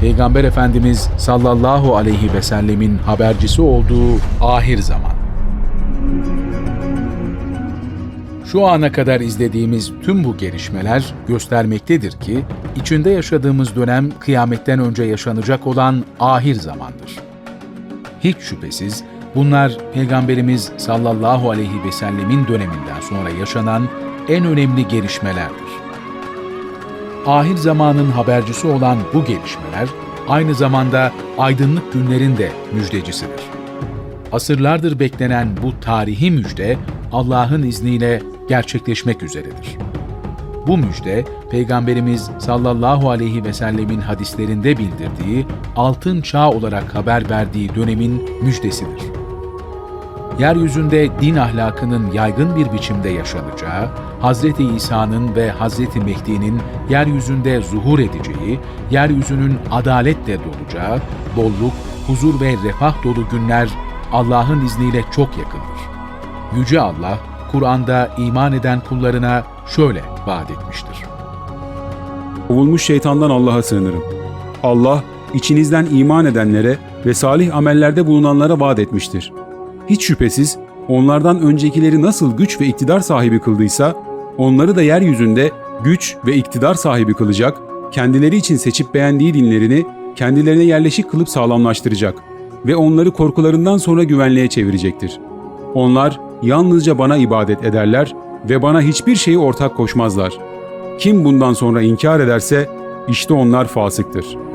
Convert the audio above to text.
Peygamber Efendimiz sallallahu aleyhi ve sellemin habercisi olduğu ahir zaman. Şu ana kadar izlediğimiz tüm bu gelişmeler göstermektedir ki, içinde yaşadığımız dönem kıyametten önce yaşanacak olan ahir zamandır. Hiç şüphesiz bunlar Peygamberimiz sallallahu aleyhi ve sellemin döneminden sonra yaşanan en önemli gelişmelerdir. Ahir zamanın habercisi olan bu gelişmeler aynı zamanda aydınlık günlerin de müjdecisidir. Asırlardır beklenen bu tarihi müjde Allah'ın izniyle gerçekleşmek üzeredir. Bu müjde Peygamberimiz sallallahu aleyhi ve sellemin hadislerinde bildirdiği altın çağ olarak haber verdiği dönemin müjdesidir. Yeryüzünde din ahlakının yaygın bir biçimde yaşanacağı, Hazreti İsa'nın ve Hazreti Mehdi'nin yeryüzünde zuhur edeceği, yeryüzünün adaletle dolacağı, bolluk, huzur ve refah dolu günler Allah'ın izniyle çok yakındır. Yüce Allah, Kur'an'da iman eden kullarına şöyle vaat etmiştir. Kovulmuş şeytandan Allah'a sığınırım. Allah, içinizden iman edenlere ve salih amellerde bulunanlara vaat etmiştir. Hiç şüphesiz onlardan öncekileri nasıl güç ve iktidar sahibi kıldıysa, onları da yeryüzünde güç ve iktidar sahibi kılacak, kendileri için seçip beğendiği dinlerini kendilerine yerleşik kılıp sağlamlaştıracak ve onları korkularından sonra güvenliğe çevirecektir. Onlar yalnızca bana ibadet ederler ve bana hiçbir şeyi ortak koşmazlar. Kim bundan sonra inkar ederse işte onlar fasıktır.''